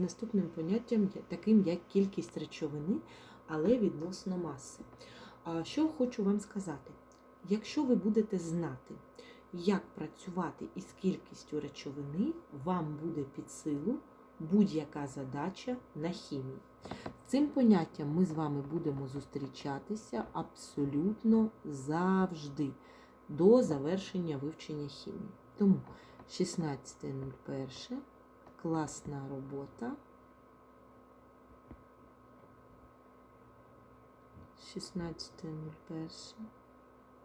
наступним поняттям, таким як кількість речовини, але відносно маси. Що хочу вам сказати? Якщо ви будете знати, як працювати із кількістю речовини, вам буде під силу будь-яка задача на хімії. Цим поняттям ми з вами будемо зустрічатися абсолютно завжди до завершення вивчення хімії. Тому 16.01 класна робота. 16.01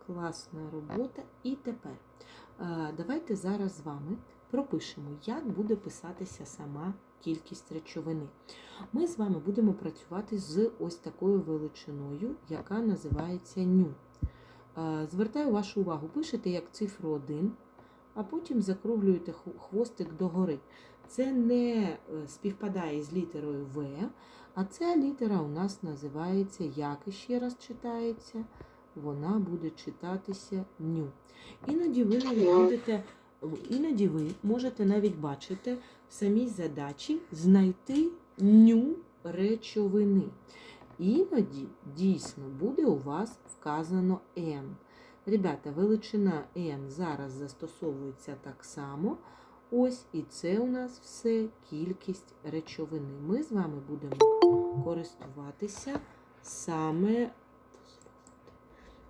класна робота. І тепер давайте зараз з вами пропишемо, як буде писатися сама кількість речовини. Ми з вами будемо працювати з ось такою величиною, яка називається ню. Звертаю вашу увагу, пишете як цифру 1, а потім закруглюєте хвостик догори. Це не е, співпадає з літерою В, а ця літера у нас називається, як іще раз читається, вона буде читатися ню. Іноді ви навіть будете, іноді ви можете навіть бачити в самій задачі знайти ню речовини. Іноді дійсно буде у вас вказано N. Ребята, величина N зараз застосовується так само. Ось і це у нас все кількість речовини. Ми з вами будемо користуватися саме.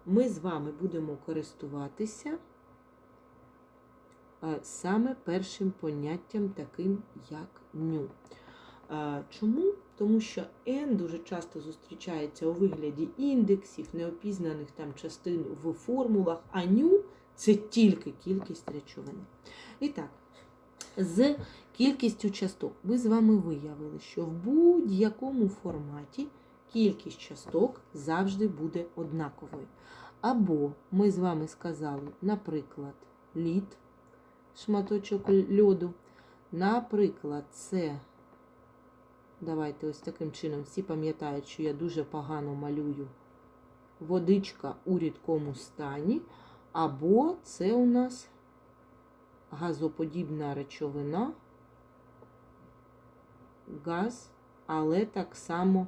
Ми з вами будемо користуватися е, саме першим поняттям, таким як ню. Е, Чому? Тому що N дуже часто зустрічається у вигляді індексів, неопізнаних там частин в формулах, а ню це тільки кількість речовини. І так, з кількістю часток ми з вами виявили, що в будь-якому форматі кількість часток завжди буде однаковою. Або ми з вами сказали, наприклад, лід, шматочок льоду. Наприклад, це, давайте ось таким чином, всі пам'ятають, що я дуже погано малюю водичка у рідкому стані, або це у нас газоподібна речовина, газ, але так само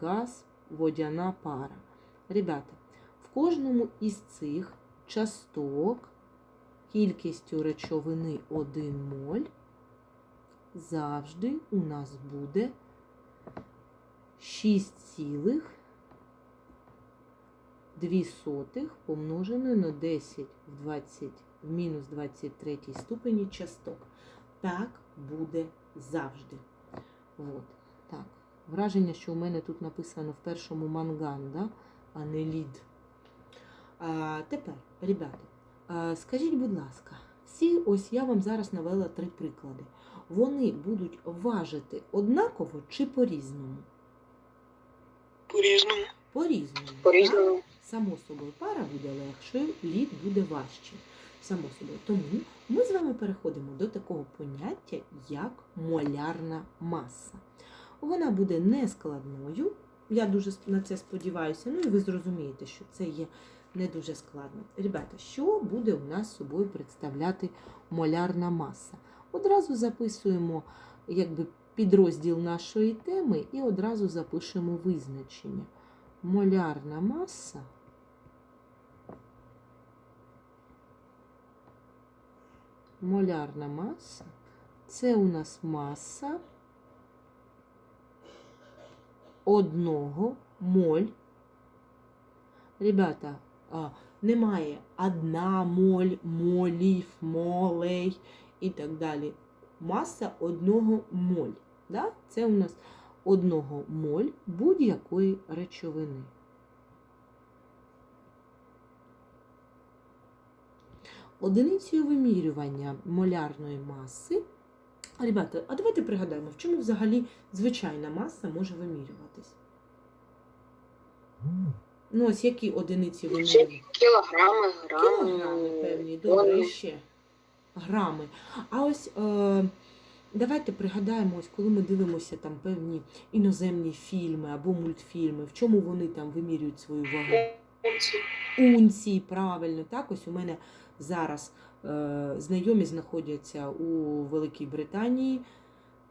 газ, водяна пара. Ребята, в кожному із цих часток кількістю речовини 1 моль завжди у нас буде 6,2 помножене на 10 в 20 в мінус 23 ступені часток. Так буде завжди. От, так. Враження, що у мене тут написано в першому манган, да? а не лід. А, тепер, ребята, а, скажіть, будь ласка, всі, ось я вам зараз навела три приклади. Вони будуть важити однаково чи по-різному? По-різному. По-різному. По-різному. Само собою, пара буде легшою, лід буде важче. Само собою. Тому ми з вами переходимо до такого поняття, як молярна маса. Вона буде нескладною. Я дуже на це сподіваюся. Ну і ви зрозумієте, що це є не дуже складно. Ребята, що буде у нас собою представляти молярна маса? Одразу записуємо якби, підрозділ нашої теми і одразу запишемо визначення. Молярна маса молярна маса це у нас маса одного моль. Ребята, а, немає одна моль, молів, молей і так далі. Маса одного моль. Да? Це у нас одного моль будь-якої речовини. Одиницею вимірювання молярної маси. Ребята, а давайте пригадаємо, в чому взагалі звичайна маса може вимірюватись? Ну, ось які одиниці вимірювання? Кілограми, грами. Кілограми певні, добре ще. Грами. А ось е, давайте пригадаємо, ось коли ми дивимося там певні іноземні фільми або мультфільми, в чому вони там вимірюють свою вагу? унції, правильно. Так, ось у мене зараз е, знайомі знаходяться у Великій Британії.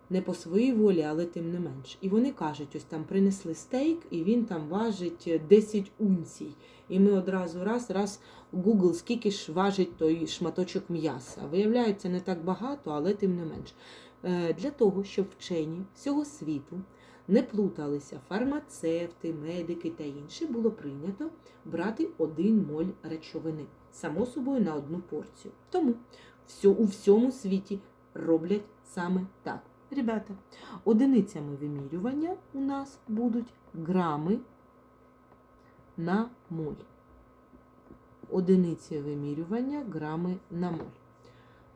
не по своїй волі, але тим не менш. І вони кажуть, ось там принесли стейк, і він там важить 10 унцій. І ми одразу раз, раз Google, скільки ж важить той шматочок м'яса. Виявляється, не так багато, але тим не менш. Е, Для того, щоб вчені всього світу не плуталися фармацевти, медики та інші, було прийнято брати один моль речовини, само собою на одну порцію. Тому у всьому світі роблять саме так. Ребята, одиницями вимірювання у нас будуть грами на моль. Одиниці вимірювання грами на моль.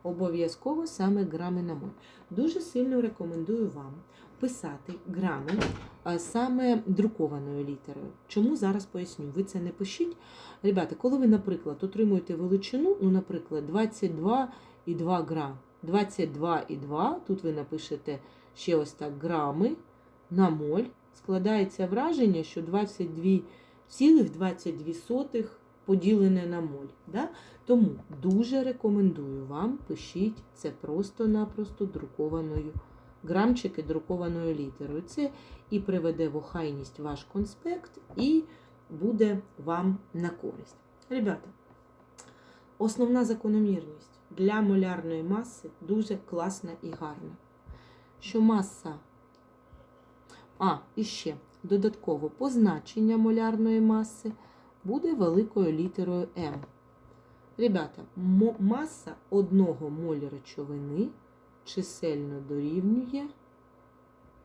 Обов'язково саме грами на моль. Дуже сильно рекомендую вам писати грами саме друкованою літерою. Чому зараз поясню? Ви це не пишіть. Ребята, коли ви, наприклад, отримуєте величину, ну, наприклад, 22,2 грам. 22,2, тут ви напишете ще ось так грами на моль. Складається враження, що 22,22 поділене на моль. Да? Тому дуже рекомендую вам, пишіть це просто-напросто друкованою грамчики друкованою літерою. Це і приведе в охайність ваш конспект, і буде вам на користь. Ребята, основна закономірність для молярної маси дуже класна і гарна. Що маса, а, і ще додатково позначення молярної маси буде великою літерою М. Ребята, маса одного моль речовини чисельно дорівнює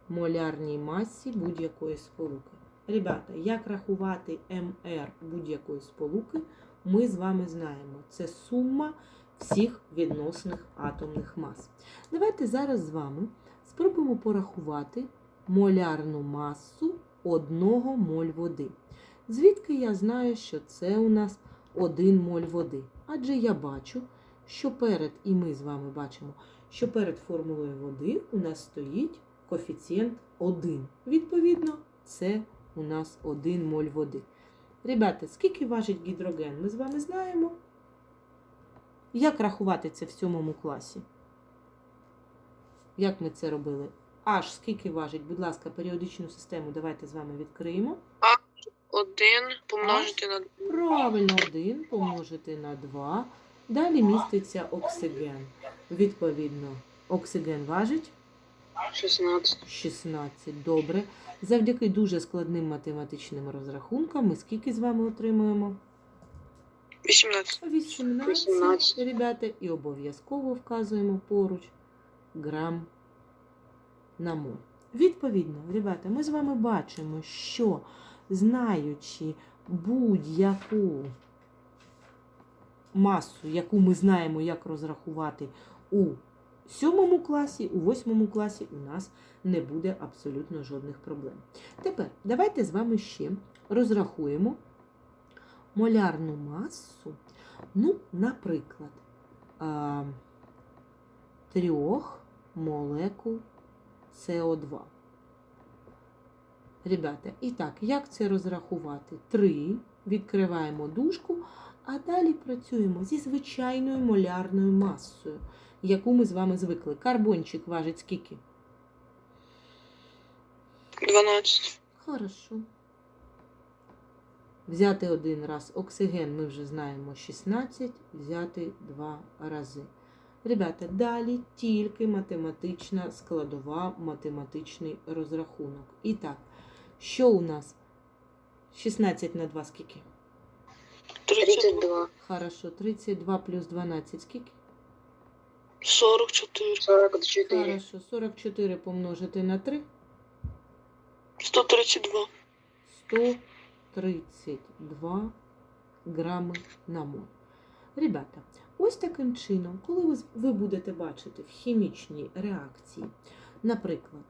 молярній масі будь-якої сполуки. Ребята, як рахувати МР будь-якої сполуки, ми з вами знаємо. Це сума всіх відносних атомних мас. Давайте зараз з вами спробуємо порахувати молярну масу одного моль води. Звідки я знаю, що це у нас 1 моль води? Адже я бачу, що перед, і ми з вами бачимо, що перед формулою води у нас стоїть коефіцієнт 1. Відповідно, це у нас 1 моль води. Ребята, скільки важить гідроген? Ми з вами знаємо. Як рахувати це в сьомому класі? Як ми це робили? Аж скільки важить? Будь ласка, періодичну систему давайте з вами відкриємо. Один помножити на 2. Правильно, 1 помножити на 2. Далі міститься оксиген. Відповідно, оксиген важить 16. 16. Добре. Завдяки дуже складним математичним розрахункам ми скільки з вами отримуємо? 18. 18, 18. ребята, і обов'язково вказуємо поруч грам на моль. Відповідно, ребята, ми з вами бачимо, що знаючи будь-яку масу, яку ми знаємо, як розрахувати у сьомому класі, у восьмому класі у нас не буде абсолютно жодних проблем. Тепер давайте з вами ще розрахуємо молярну масу, ну, наприклад, трьох молекул СО2. Ребята, і так, як це розрахувати? 3, відкриваємо дужку, а далі працюємо зі звичайною молярною масою, яку ми з вами звикли. Карбончик важить скільки? 12. Хорошо. Взяти один раз оксиген ми вже знаємо 16, взяти два рази. Ребята, далі тільки математична складова, математичний розрахунок. І так, що у нас? 16 на 2 скільки? 32. Хорошо, 32 плюс 12 скільки? 44. 44. Хорошо, 44 помножити на 3 132. 132 грами на моль. Ребята, ось таким чином, коли ви, ви будете бачити в хімічній реакції, наприклад,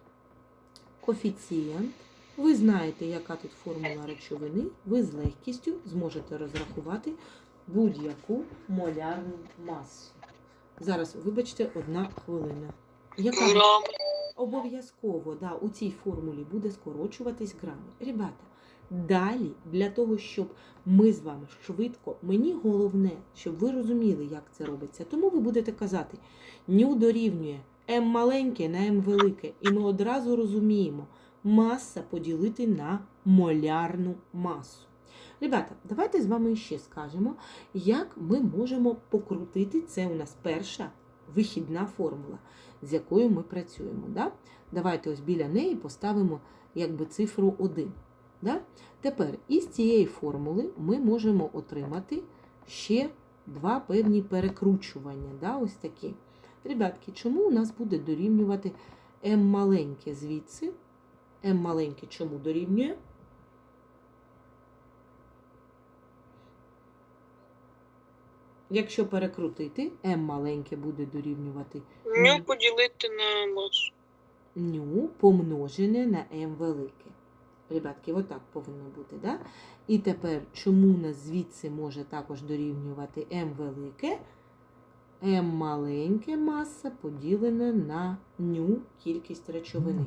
коефіцієнт, ви знаєте, яка тут формула речовини, ви з легкістю зможете розрахувати будь-яку молярну масу. Зараз, вибачте, одна хвилина. Яка Грам. Обов'язково да, у цій формулі буде скорочуватись грами. Ребята, далі, для того, щоб ми з вами швидко, мені головне, щоб ви розуміли, як це робиться. Тому ви будете казати, ню дорівнює М маленьке на М велике. І ми одразу розуміємо, маса поділити на молярну масу. Ребята, давайте з вами ще скажемо, як ми можемо покрутити. Це у нас перша вихідна формула, з якою ми працюємо. Да? Давайте ось біля неї поставимо якби цифру 1. Да? Тепер із цієї формули ми можемо отримати ще два певні перекручування. Да? Ось такі. Ребятки, чому у нас буде дорівнювати m маленьке звідси? m маленьке чому дорівнює? Якщо перекрутити, m маленьке буде дорівнювати Ню поділити на масу. ню помножене на m велике. Ребятки, отак повинно бути, да? І тепер, чому нас звідси може також дорівнювати m велике? m маленьке маса поділене на ню кількість речовини.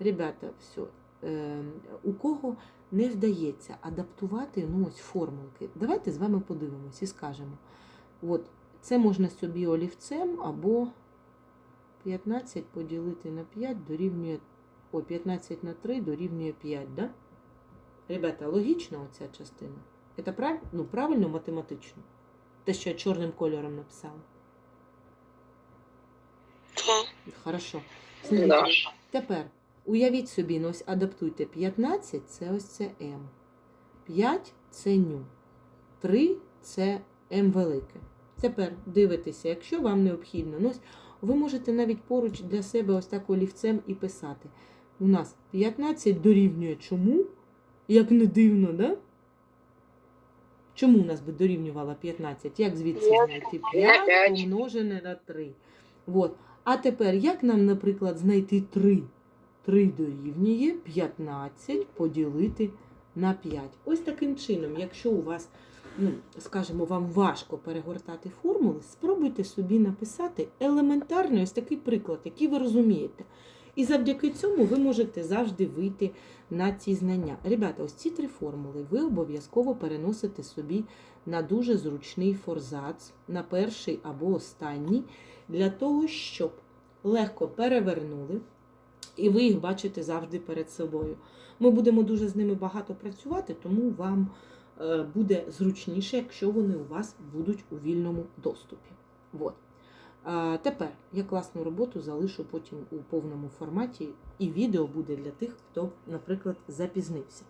Ребята, все. Е, у кого не вдається адаптувати ну, ось формулки, давайте з вами подивимось і скажемо. От, це можна собі олівцем або 15 поділити на 5 дорівнює. О, 15 на 3 дорівнює 5, да? Ребята, логічна оця частина. Це прав... ну, правильно математично? Те, що я чорним кольором написала. Хорошо. Да. Тепер уявіть собі, ну ось адаптуйте 15 це ось це М. 5 це ню. 3 це М велике. Тепер дивитеся, якщо вам необхідно, ну ви можете навіть поруч для себе ось так олівцем і писати. У нас 15 дорівнює чому? Як не дивно, да? Чому у нас би дорівнювало 15? Як звідси знайти я 5 п'ять. помножене на 3? От. А тепер, як нам, наприклад, знайти 3? 3 дорівнює 15 поділити на 5. Ось таким чином, якщо у вас, ну, скажімо, вам важко перегортати формули, спробуйте собі написати елементарний ось такий приклад, який ви розумієте. І завдяки цьому ви можете завжди вийти на ці знання. Ребята, ось ці три формули ви обов'язково переносите собі на дуже зручний форзац, на перший або останній, для того, щоб легко перевернули, і ви їх бачите завжди перед собою. Ми будемо дуже з ними багато працювати, тому вам буде зручніше, якщо вони у вас будуть у вільному доступі. Вот. А, тепер я класну роботу залишу потім у повному форматі, і відео буде для тих, хто, наприклад, запізнився.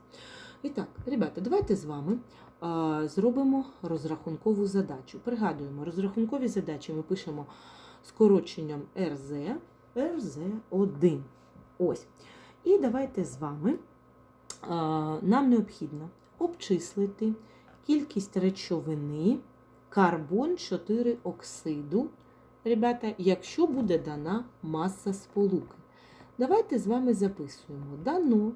І так, ребята, давайте з вами а, зробимо розрахункову задачу. Пригадуємо, розрахункові задачі ми пишемо скороченням RZ, RZ1. Ось. І давайте з вами нам необхідно обчислити кількість речовини карбон 4 оксиду. Ребята, якщо буде дана маса сполуки. Давайте з вами записуємо дано.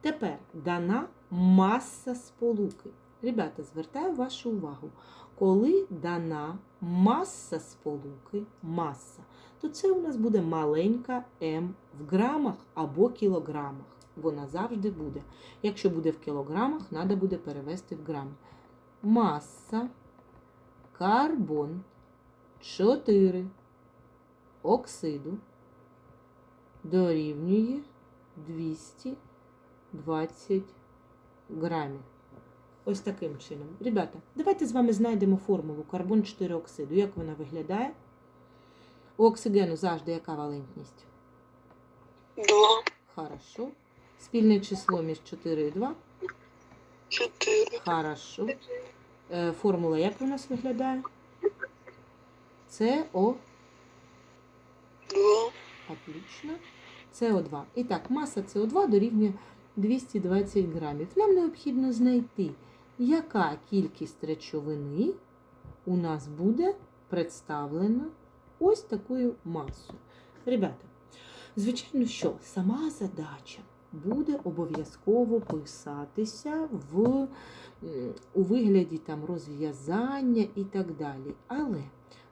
Тепер дана маса сполуки. Ребята, звертаю вашу увагу, коли дана маса сполуки, маса, то це у нас буде маленька М в грамах або кілограмах. Вона завжди буде. Якщо буде в кілограмах, треба буде перевести в грами. Маса, карбон 4 оксиду дорівнює 220 грамів. Ось таким чином. Ребята, давайте з вами знайдемо формулу карбон 4 оксиду. Як вона виглядає? У оксигену завжди яка валентність? Два. Хорошо. Спільне число між 4 і 2. Чотири. Хорошо. Е, формула як у нас виглядає? СО. Два. Отлично. СО2. І так, маса СО2 дорівнює 220 грамів. Нам необхідно знайти, яка кількість речовини у нас буде представлена ось такою масою. Ребята, звичайно, що сама задача буде обов'язково писатися в, у вигляді там, розв'язання і так далі. Але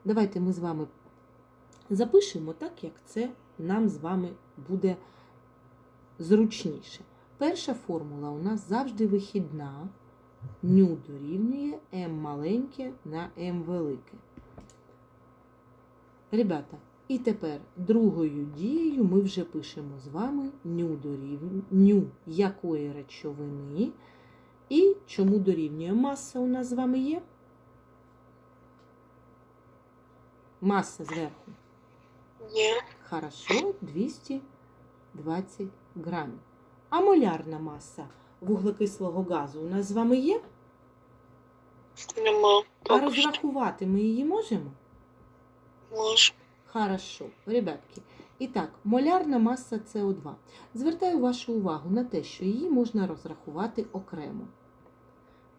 давайте ми з вами запишемо так, як це нам з вами буде зручніше. Перша формула у нас завжди вихідна. Ню дорівнює М маленьке на М велике. Ребята, І тепер другою дією ми вже пишемо з вами ню дорівнює ню якої речовини і чому дорівнює. Маса у нас з вами є? Маса зверху. Є. Хорошо, 220 грамів. А молярна маса вуглекислого газу у нас з вами є? Нема. А розрахувати ми її можемо? Може. Хорошо, ребятки. І так, молярна маса СО2. Звертаю вашу увагу на те, що її можна розрахувати окремо.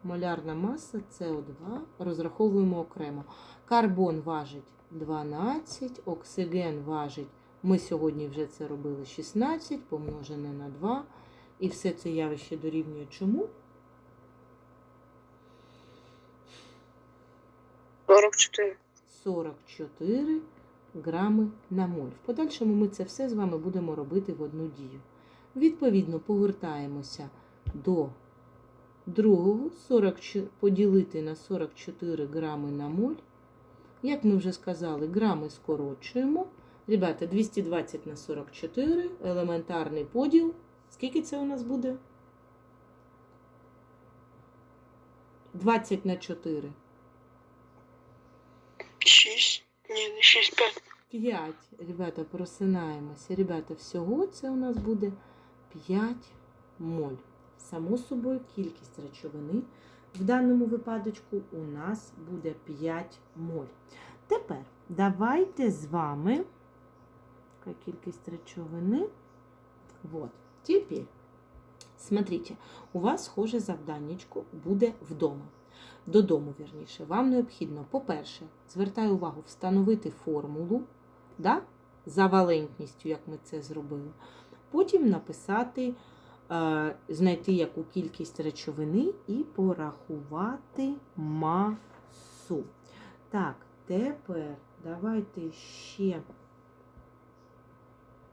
Молярна маса СО2 розраховуємо окремо. Карбон важить 12, оксиген важить, ми сьогодні вже це робили 16, помножене на 2. І все це явище дорівнює чому? 44. 44 грами на моль. В подальшому ми це все з вами будемо робити в одну дію. Відповідно, повертаємося до другого 40, поділити на 44 грами на моль. Як ми вже сказали, грами скорочуємо. Ребята, 220 на 44, елементарний поділ. Скільки це у нас буде? 20 на 4. 6. Ні, не 6, 5. 5. Ребята, просинаємося. Ребята, всього це у нас буде 5 моль. Само собою, кількість речовини в даному випадочку у нас буде 5 моль. Тепер давайте з вами. Яка кількість речовини? Вот. Теперь, смотрите, у вас схоже завданнячко буде вдома. Додому, вірніше, вам необхідно, по-перше, звертаю увагу, встановити формулу да? за валентністю, як ми це зробили. Потім написати, е, знайти яку кількість речовини і порахувати масу. Так, тепер давайте ще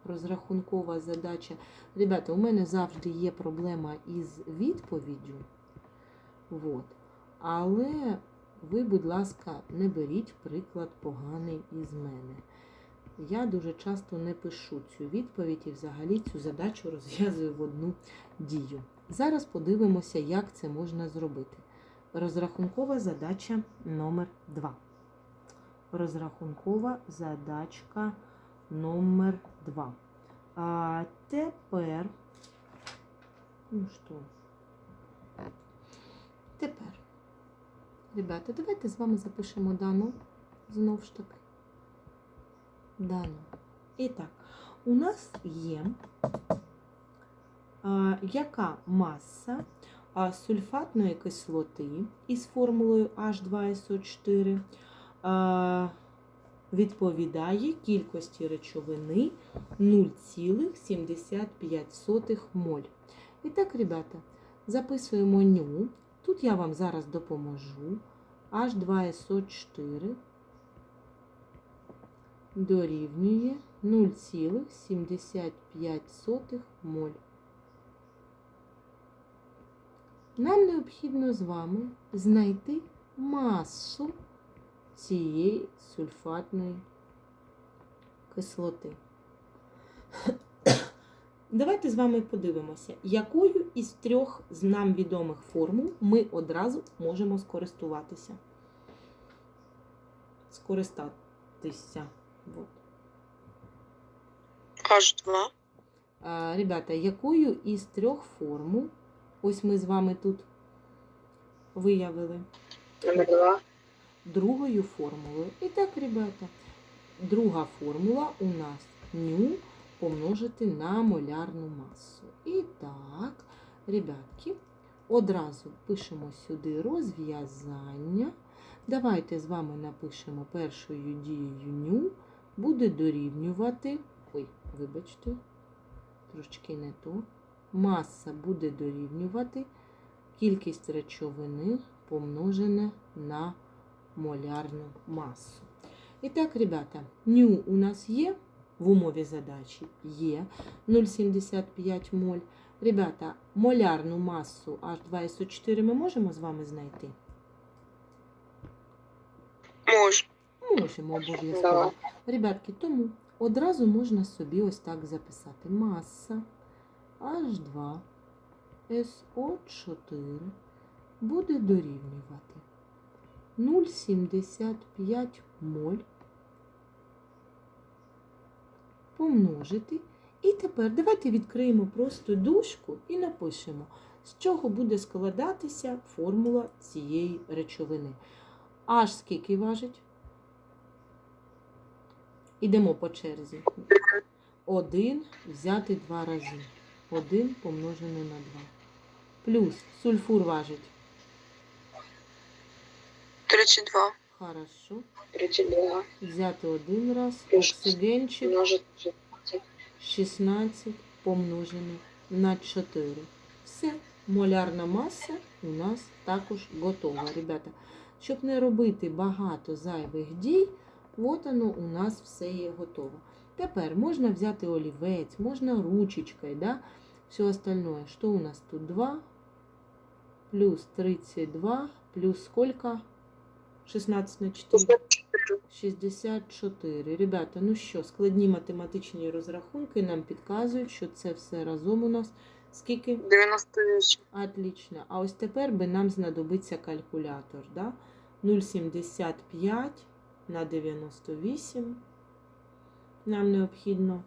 розрахункова задача. Ребята, у мене завжди є проблема із відповіддю. Вот. Але ви, будь ласка, не беріть приклад поганий із мене. Я дуже часто не пишу цю відповідь і взагалі цю задачу розв'язую в одну дію. Зараз подивимося, як це можна зробити. Розрахункова задача номер 2. Розрахункова задачка номер 2. А тепер. Ну що? Тепер. Ребята, давайте з вами запишемо дану знов ж таки. Дану. І так, у нас є а, яка маса а, сульфатної кислоти із формулою H2SO4 а, відповідає кількості речовини 0,75 моль. І так, ребята, записуємо ню. Тут я вам зараз допоможу. H2SO4 дорівнює 0,75 моль. Нам необхідно з вами знайти масу цієї сульфатної кислоти. Давайте з вами подивимося, якою із трьох з нам відомих формул ми одразу можемо скористуватися. Скористатися. Вот. H2. А, ребята, якою із трьох формул, ось ми з вами тут виявили, Номер 2. другою формулою. І так, ребята, друга формула у нас ню помножити на молярну масу. І так, ребятки, одразу пишемо сюди розв'язання. Давайте з вами напишемо першою дією ню, буде дорівнювати. Ой, вибачте, трошки не то. Маса буде дорівнювати кількість речовини помножене на молярну масу. І так, ребята, ню у нас є в умові задачі є 0,75 моль. Ребята, молярну масу H2SO4 ми можемо з вами знайти? Може. Можемо обов'язково. Ребятки, тому одразу можна собі ось так записати. Маса H2 SO4 буде дорівнювати 0,75 моль помножити. І тепер давайте відкриємо просто дужку і напишемо, з чого буде складатися формула цієї речовини. H скільки важить? Ідемо по черзі. 1 взяти два рази. 1 помножене на 2. Плюс сульфур важить. 32. Хорошо. 32. Взяти один раз. Оксигенчик Множить 16 помножене на 4. Все. Молярна маса у нас також готова, ребята. Щоб не робити багато зайвих дій, от воно у нас все є готово. Тепер можна взяти олівець, можна ручечкою, да? все остальное. Що у нас тут 2 плюс 32 плюс сколько? 16 на 4. 64. Ребята, ну що, складні математичні розрахунки нам підказують, що це все разом у нас скільки? 98. Отлично. А ось тепер би нам знадобиться калькулятор. Да? 0,75 на 98. Нам необхідно.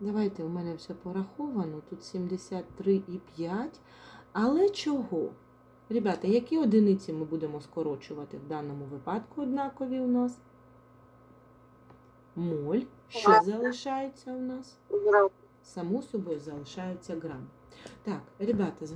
Давайте, у мене все пораховано. Тут 73,5. Але чого? Ребята, які одиниці ми будемо скорочувати в даному випадку однакові у нас? Моль. Що залишається у нас? Грам. Само собою залишається грам. Так, ребята,